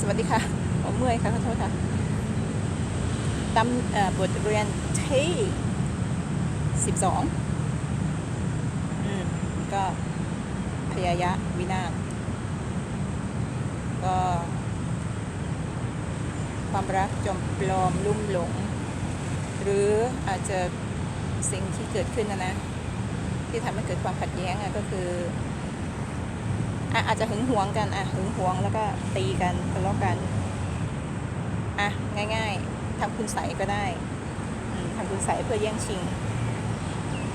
สวัสดีค่ะผมเมื่อยค่ะขอโทษค่ะตำบทเรียนที่สิบสองอืมก็พยายะวินาศก็ ความรักจมปลอมลุ่มหลง หรืออาจจะสิ่งที่เกิดขึ้นนะนะ ที่ทำให้เกิดความขัดแย้งอะก็คือ อาจจะหึงหวงกันอะหึงหวงแล้วก็ตีกันทะเลาะกันอะง่าย ๆทำคุณใสก็ได้อืมทำคุณใสเพื่อแย่งชิง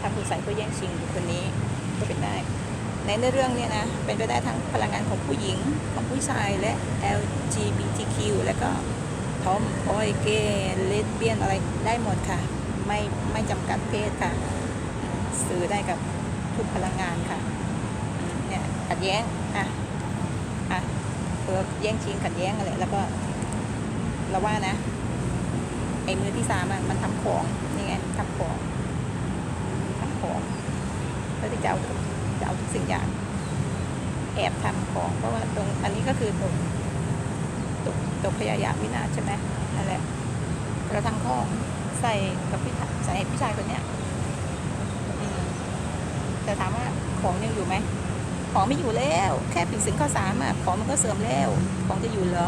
ทำคุณใสเพื่อแย่งชิงบุคคลนี้ก็เป็นได้ ในเรื่องเนี้นะเป็นไปได้ทั้งพลังงานของผู้หญิงของผู้ชายและ LGBTQ แล้วก็ทอมโอยเกย์เลสเบี้ยนอะไรได้หมดค่ะ ไม่ไม่จำกัดเพศค่ะอืมสื่อได้กับทุกพลังงานค่ะ ขัดแย้ง อะ อะเออแย่งชิงขัดแย้งอะไร แล้วก็ เราว่านะ ไอ้มือที่สามอะมันทำของ นี่ไงทำของทำของเพื่อที่จะเอาจะเอาทุกสิ่งอย่าง แอบทำของ เพราะว่าตรง อันนี้ก็คือตกตกตกพยายามวินาศใช่ไหมนั่นแหละกระทำของใส่กับพี่ชายใส่ให้พี่ชายคนเนี้ยแต่ถามว่าของยังอยู่ไหม ของไม่อยู่แล้ว แค่ผิดสินข้อสามอะของมันก็เสื่อมแล้ว ของจะอยู่เหรอ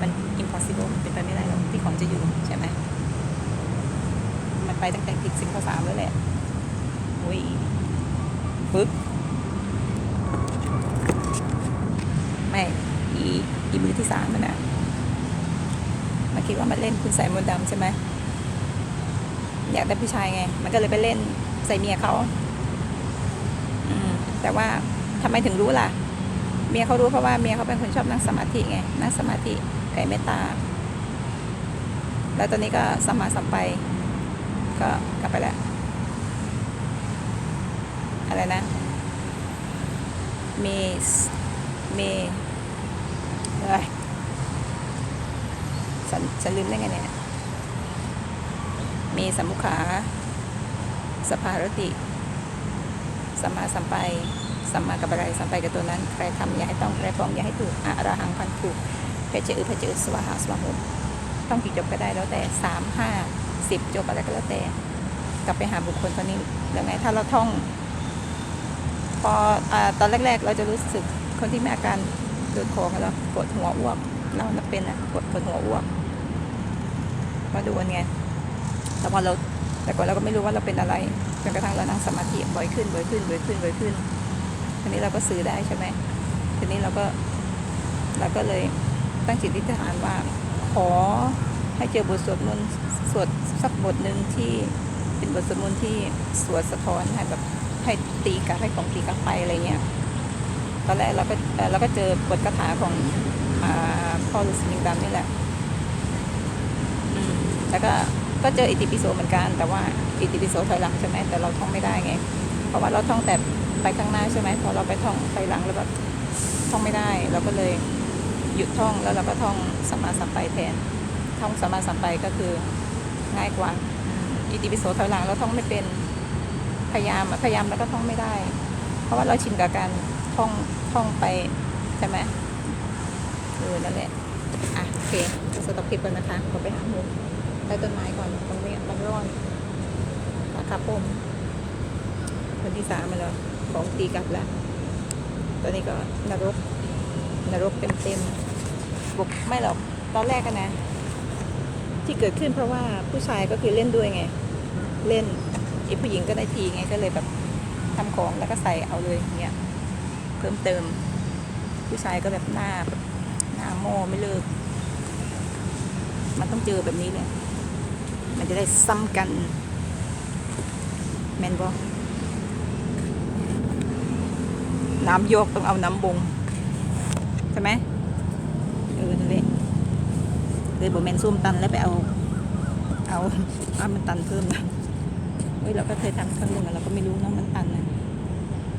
มัน impossible เป็นไปไม่ได้หรอกที่ของจะอยู่ใช่ไหมมันไปตั้งแต่ผิดสินข้อสามแล้วแหละอุ้ยปึ๊บไม่อีอีมือที่สามนะมันคิดว่ามันเล่นคุณใส่มนดำใช่ไหมอยากได้ผู้ชายไง มันก็เลยไปเล่นใส่เมียเขาแต่ว่า ทำไมถึงรู้ล่ะ เมียเขารู้เพราะว่าเมียเขาเป็นคนชอบนั่งสมาธิไง นั่งสมาธิไก่เมตตา แล้วตอนนี้ก็สมาสัมไป ก็กลับไปแล้ว อะไรนะเมสเมเอ้ยฉันฉันลืมได้ไงเนี่ยเมสัมมุขา สภารติสมมาสัมไป สัมมากับอะไรสัมไปกับตัวนั้น ใครทำอย่าให้ต้องใครฟ้องอย่าให้ถูกอะระหังพันถูกเพจอือเพจอือสวาหาสวาหุต้องกี่จบก็ได้แล้วแต่สามห้าสิบจบอะไรก็แล้วแต่ กลับไปหาบุคคลคนนี้ยังไง ถ้าเราท่อง พออตอนแรก ๆ เราจะรู้สึกคนที่มีอาการโดนของแล้วปวดหัวอ้วกเราเป็นนะปวดปวดหัวอ้วกมาดูกันไงแต่พอเราแต่ก่อนเราก็ไม่รู้ว่าเราเป็นอะไรจนกระทั่งเรานั่งสมาธิบ่อยขึ้นบ่อยขึ้นบ่อยขึ้นบ่อยขึ้น ทีนี้เราก็ซื้อได้ใช่ไหมทีนี้เราก็เราก็เลยตั้งจิตอธิษฐานว่า ขอให้เจอบทสวดมนต์สวดสักบทหนึ่งที่เป็นบทสวดมนต์ที่สวดสะท้อนให้แบบให้ตีกับให้ของตีกับไปอะไรเงี้ยตอนแรกเราก็เราก็เจอบทคาถาของอพ่อฤาษีลิงดำนี่แหละแล้วก็ก็เจออิติปิโสเหมือนกัน แต่ว่าอิติปิโสถอยหลังใช่ไหมแต่เราท่องไม่ได้ไง เพราะว่าเราท่องแต่ ไปข้างหน้าใช่ไหมพอเราไปท่องถอยหลังแล้วแบบท่องไม่ได้ เราก็เลยหยุดท่องแล้วเราก็ท่องสัมมาสัมไปแทน ท่องสัมมาสัมไปก็คือง่ายกว่าอิติปิโสถอยหลังเราท่องไม่เป็นพยายามพยายามแล้วก็ท่องไม่ได้ เพราะว่าเราชินกับการท่องท่องไปใช่ไหมเออนั่นแหละอะโอเคสต็อปคลิปก่อนนะคะขอไปหามุมใต้ต้นไม้ก่อนตรงนี้มันร้อนนะครับผมคนที่สามมาแล้ว ของตีกลับแล้วตอนนี้ก็นรกนรกเต็มเต็มๆบุกไม่หรอกตอนแรกกันนะ ที่เกิดขึ้นเพราะว่าผู้ชายก็คือเล่นด้วยไง เล่นไอ้ผู้หญิงก็ได้ทีไงก็เลยแบบทำของแล้วก็ใส่เอาเลยเงี้ยเพิ่มเติม ผู้ชายก็แบบหน้าหน้าโม่ไม่เลิก มันต้องเจอแบบนี้เนี่ยมันจะได้ซ้ำกัน แมนบอ น้ำโยกต้องเอาน้ำบงใช่ไหมเออนั่นแหละเลยบอแมนส้มตันแล้วไปเอา เอาเอามันตันเพิ่มนะเฮ้ยเราก็เคยทำครั้งหนึ่งอะเราก็ไม่รู้เนาะมันตันนะ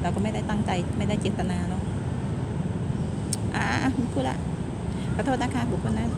เราก็ไม่ได้ตั้งใจไม่ได้เจตนาเนาะอ่าไม่พูดละขอโทษนะคะบุคคลนั้น